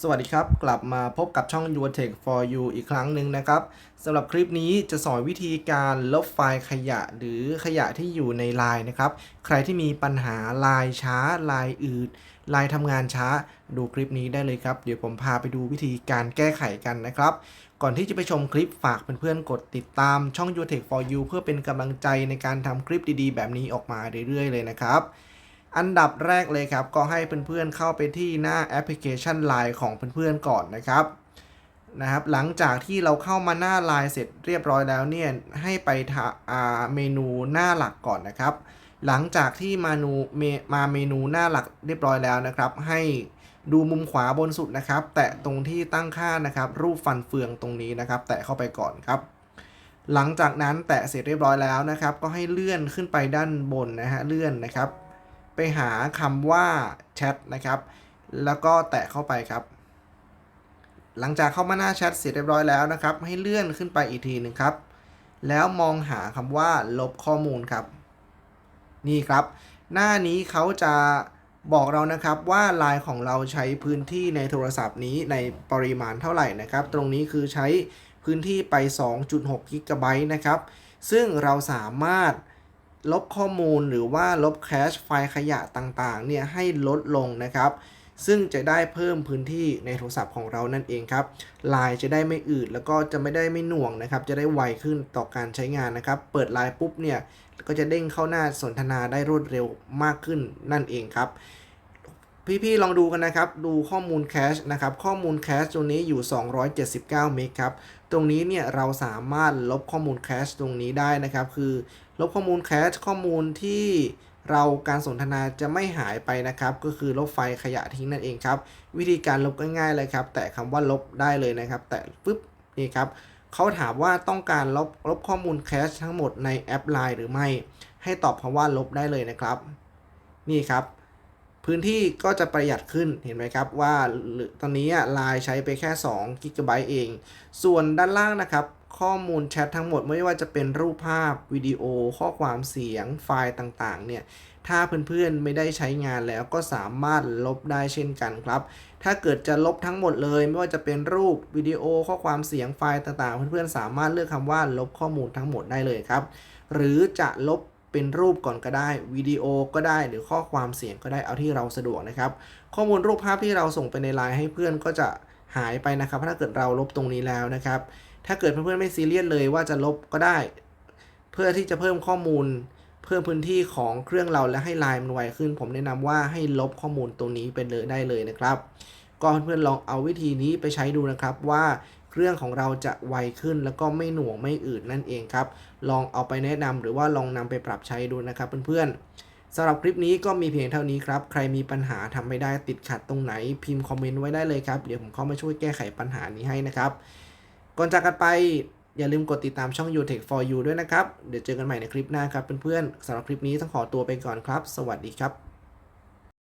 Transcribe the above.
สวัสดีครับ กลับมาพบกับช่อง Your Tech for You อีกครั้งหนึ่งนะครับสำหรับคลิปนี้จะสอนวิธีการลบไฟล์ขยะหรือขยะที่อยู่ในไลน์นะครับ ใครที่มีปัญหาไลน์ช้าไลน์อืดไลน์ทำงานช้า ดูคลิปนี้ได้เลยครับ เดี๋ยวผมพาไปดูวิธีการแก้ไขกันนะครับ ก่อนที่จะไปชมคลิปฝากเพื่อนๆกดติดตามช่อง Your Tech for You เพื่อเป็นกำลังใจในการทำคลิปดีๆ แบบนี้ออกมาเรื่อยๆเลยนะครับ อันดับแรกเลยครับ ก็ให้เพื่อนๆเข้าไปที่หน้าแอปพลิเคชัน Line ของเพื่อนๆก่อนนะครับนะครับ หลังจากที่เราเข้ามาหน้า Line เสร็จเรียบร้อยแล้วเนี่ยให้ไปทาอ่าเมนูหน้าหลักก่อนนะครับ หลังจากที่มานูมาเมนูหน้าหลักเรียบร้อยแล้วนะครับ ให้ดูมุมขวาบนสุดนะครับ แตะตรงที่ตั้งค่านะครับ รูปฟันเฟืองตรงนี้นะครับ แตะเข้าไปก่อนครับ หลังจากนั้นแตะเสร็จเรียบร้อยแล้วนะครับ ก็ให้เลื่อนขึ้นไปด้านบนนะฮะเลื่อนนะครับ ไปหาคำว่าแชทนะครับ แล้วก็แตะเข้าไปครับ หลังจากเข้ามาหน้าแชทเสร็จเรียบร้อยแล้วนะครับ ให้เลื่อนขึ้นไปอีกทีหนึ่งครับ แล้วมองหาคำว่าลบข้อมูลครับ นี่ครับ หน้านี้เขาจะบอกเรานะครับว่าไลน์ของเราใช้พื้นที่ในโทรศัพท์นี้ในปริมาณเท่าไหร่นะครับ ตรงนี้คือใช้พื้นที่ไป 2.6 กิกะไบต์นะครับ ซึ่งเราสามารถ ลบข้อมูลหรือว่าลบแคชไฟล์ขยะต่างๆเนี่ยให้ลดลงนะครับ ซึ่งจะได้เพิ่มพื้นที่ในโทรศัพท์ของเรานั่นเองครับไลน์จะได้ไม่อืดแล้วก็จะไม่ได้ไม่หน่วงนะครับ จะได้ไวขึ้นต่อการใช้งานนะครับ เปิดไลน์ปุ๊บเนี่ยก็จะเด้งเข้าหน้าสนทนาได้รวดเร็วมากขึ้นนั่นเองครับ พี่ๆลองดูกันนะครับ ดูข้อมูลแคชนะครับ ข้อมูลแคชตรงนี้อยู่ 279 เมกครับ ตรงนี้เนี่ยเราสามารถลบข้อมูลแคชตรงนี้ได้นะครับ คือลบข้อมูลแคชข้อมูลที่เราการสนทนาจะไม่หายไปนะครับ ก็คือลบไฟล์ขยะทิ้งนั่นเองครับ วิธีการลบก็ง่ายเลยครับ แต่คำว่าลบได้เลยนะครับ แต่ปึ๊บนี่ครับเขาถามว่าต้องการลบลบข้อมูลแคชทั้งหมดในแอป Line หรือไม่ ให้ตอบคำว่าลบได้เลยนะครับ นี่ครับ พื้นที่ก็จะประหยัดขึ้นเห็นไหมครับว่าตอนนี้ไลน์ใช้ไปแค่2กิกะไบต์เอง ส่วนด้านล่างนะครับข้อมูลแชททั้งหมดไม่ว่าจะเป็นรูปภาพวิดีโอ ข้อความเสียงไฟล์ต่างๆ เนี่ย ถ้าเพื่อนๆไม่ได้ใช้งานแล้วก็สามารถลบได้เช่นกันครับ ถ้าเกิดจะลบทั้งหมดเลย ไม่ว่าจะเป็นรูปวิดีโอ ข้อความเสียงไฟล์ต่างๆ เพื่อนๆสามารถเลือกคำว่าลบข้อมูลทั้งหมดได้เลยครับ หรือจะลบ เป็นรูปก่อนก็ได้วิดีโอก็ได้หรือข้อความเสียงก็ได้เอาที่เราสะดวกนะครับ ข้อมูลรูปภาพที่เราส่งไปในไลน์ให้เพื่อนก็จะหายไปนะครับถ้าเกิดเราลบตรงนี้แล้วนะครับ ถ้าเกิดเพื่อนๆไม่ซีเรียสเลยว่าจะลบก็ได้ เพื่อที่จะเพิ่มข้อมูล เพิ่มพื้นที่ของเครื่องเราและให้ไลน์มันไวขึ้น ผมแนะนำว่าให้ลบข้อมูลตรงนี้ไปเลยได้เลยนะครับ ก็เพื่อนๆลองเอาวิธีนี้ไปใช้ดูนะครับว่า เรื่องของเราจะไวขึ้นแล้วก็ไม่หน่วงไม่อืดนั่นเองครับ ลองเอาไปแนะนำหรือว่าลองนำไปปรับใช้ดูนะครับเพื่อนๆสำหรับคลิปนี้ก็มีเพียงเท่านี้ครับ ใครมีปัญหาทำไม่ได้ติดขัดตรงไหน พิมพ์คอมเมนต์ไว้ได้เลยครับ เดี๋ยวผมเข้ามาช่วยแก้ไขปัญหานี้ให้นะครับ ก่อนจากกันไปอย่าลืมกดติดตามช่อง u t e c h for you ด้วยนะครับ เดี๋ยวเจอกันใหม่ในคลิปหน้าครับเพื่อนๆสำหรับคลิปนี้ต้องขอตัวไปก่อนครับ สวัสดีครับ